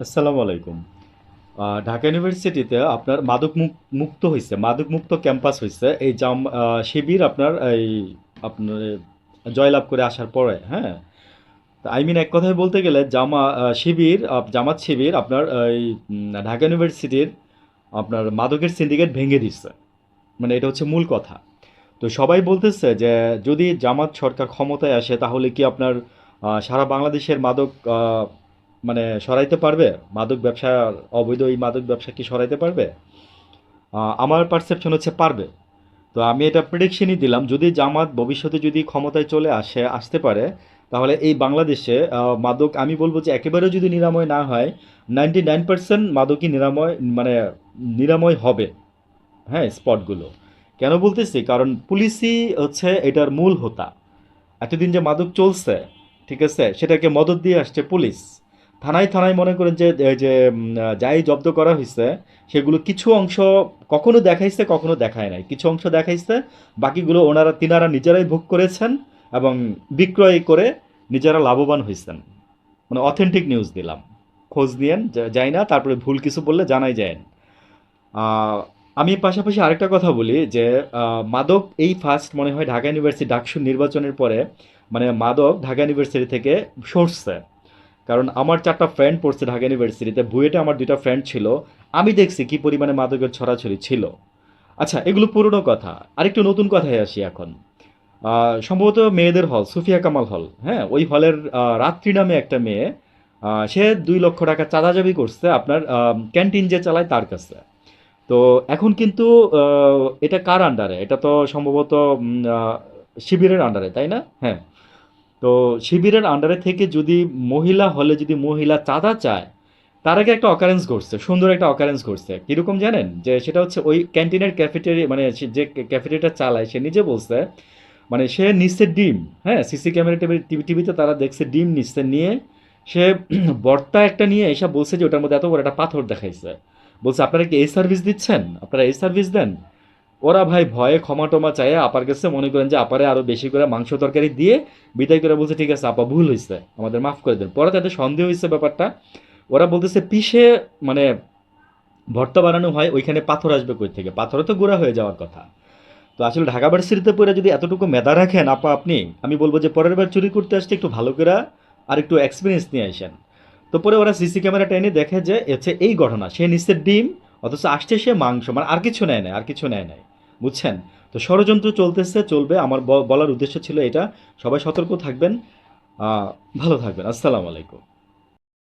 আসসালামু আলাইকুম। ঢাকা ইউনিভার্সিটিতে আপনার মাদক মুক- মুক্ত হয়েছে মাদক মুক্ত ক্যাম্পাস হয়েছে এই জাম শিবির আপনার এই আপনার জয়লাভ করে আসার পরে হ্যাঁ? আই মিন এক কথায় বলতে গেলে জামা শিবির জামাত শিবির আপনার এই ঢাকা ইউনিভার্সিটির আপনার মাদকের সিন্ডিকেট ভেঙে দিচ্ছে মানে এটা হচ্ছে মূল কথা। তো সবাই বলতেছে যে যদি জামাত সরকার ক্ষমতায় আসে তাহলে কি আপনার সারা বাংলাদেশের মাদক মানে সরাইতে পারবে? মাদক ব্যবসা, অবৈধ এই মাদক ব্যবসা কি সরাইতে পারবে? আমার পারসেপশন হচ্ছে পারবে। তো আমি এটা প্রেডিকশনই দিলাম, যদি জামাত ভবিষ্যতে যদি ক্ষমতায় চলে আসে, আসতে পারে, তাহলে এই বাংলাদেশে মাদক, আমি বলব যে একেবারেও যদি নিরাময় না হয় নাইনটি নাইন পার্সেন্ট মাদকই নিরাময় মানে নিরাময় হবে হ্যাঁ স্পটগুলো কেন বলতেছি? কারণ পুলিশই হচ্ছে এটার মূল হোতা। এতদিন যে মাদক চলছে, ঠিক আছে, সেটাকে মদত দিয়ে আসছে পুলিশ। থানায় থানায় মনে করেন যে যে যাই জব্দ করা হয়েছে সেগুলো কিছু অংশ কখনো দেখাইছে, কখনো দেখায় নাই। কিছু অংশ দেখাইছে, বাকিগুলো ওনারা, তিনারা নিজেরাই ভোগ করেছেন এবং বিক্রয় করে নিজেরা লাভবান হয়েছেন মানে অথেন্টিক নিউজ দিলাম। খোঁজ দিয়েন যা- যাই না, তারপরে ভুল কিছু বললে জানাই যায়। আমি পাশাপাশি আরেকটা কথা বলি যে মাদক এই ফার্স্ট মনে হয় ঢাকা ইউনিভার্সিটি ডাকসু নির্বাচনের পরে মানে মাদক ঢাকা ইউনিভার্সিটি থেকে সরছে। কারণ আমার চারটা ফ্রেন্ড পড়ছে ঢাকা ইউনিভার্সিটিতে বুয়েটে আমার দুইটা ফ্রেন্ড ছিল। আমি দেখছি কি পরিমাণে মাদকের ছড়াছড়ি ছিল। আচ্ছা এগুলো পুরনো কথা। আরেকটু নতুন কথায় আসি এখন। সম্ভবত মেয়েদের হল সুফিয়া কামাল হল হ্যাঁ ওই হলের রাত্রি নামে একটা মেয়ে সে দুই লক্ষ টাকা চাঁদাজাবি করছে আপনার ক্যান্টিন যে চালায় তার কাছে। তো এখন কিন্তু এটা কার আন্ডারে এটা তো সম্ভবত শিবিরের আন্ডারে তাই না? হ্যাঁ। তো শিবিরের আন্ডারে থেকে যদি মহিলা হলে, যদি মহিলা চাঁদা চায়, তার আগে একটা অকারেন্স করছে সুন্দর একটা অকারেন্স করছে কীরকম জানেন? যে সেটা হচ্ছে ওই ক্যান্টিনের ক্যাফেটেরিয়া মানে যে ক্যাফেটেরিয়াটা চালায়, সে নিজে বলছে মানে সে নিচ্ছে ডিম হ্যাঁ সিসি ক্যামেরা টিভি টিভিতে তারা দেখছে ডিম নিচ্ছে, নিয়ে সে বর্তা একটা নিয়ে এসে বলছে যে ওটার মধ্যে এত বড় একটা পাথর দেখাইছে। বলছে, আপনারা কি এই সার্ভিস দিচ্ছেন? আপনারা এই সার্ভিস দেন? ওরা ভাই ভয়ে ক্ষমা টমা চায় আপার কাছে মনে করেন যে আপারে আরও বেশি করে মাংস তরকারি দিয়ে বিদায় করে বলছে, ঠিক আছে, আপা, ভুল হয়েছে আমাদের মাফ করে দেন। পরে তাদের সন্দেহ হয়েছে ব্যাপারটা। ওরা বলতেছে পিসে মানে ভর্তা বানানো হয়, ওইখানে পাথর আসবে কই থেকে? পাথরে তো গোড়া হয়ে যাওয়ার কথা। তো আসলে ঢাকা ভার্সিটিতে পড়ে যদি এতটুকু মেধা রাখেন, আপা, আপনি, আমি বলব যে পরের বার চুরি করতে আসতে একটু ভালো করে আর একটু এক্সপিরিয়েন্স নিয়ে আসেন। তো পরে ওরা সিসি ক্যামেরাটা এনে দেখে যে হচ্ছে এই ঘটনা, সে নিচ্ছে ডিম, অথচ আসছে সে মাংস মানে আর কিছু নেয় নাই, আর কিছু নেয় নাই। বুঝছেন? তো ষড়যন্ত্র চলতেছে, চলবে। আমার বলার উদ্দেশ্য ছিল এটা। সবাই সতর্ক থাকবেন। ভালো থাকবেন। আসসালামু আলাইকুম।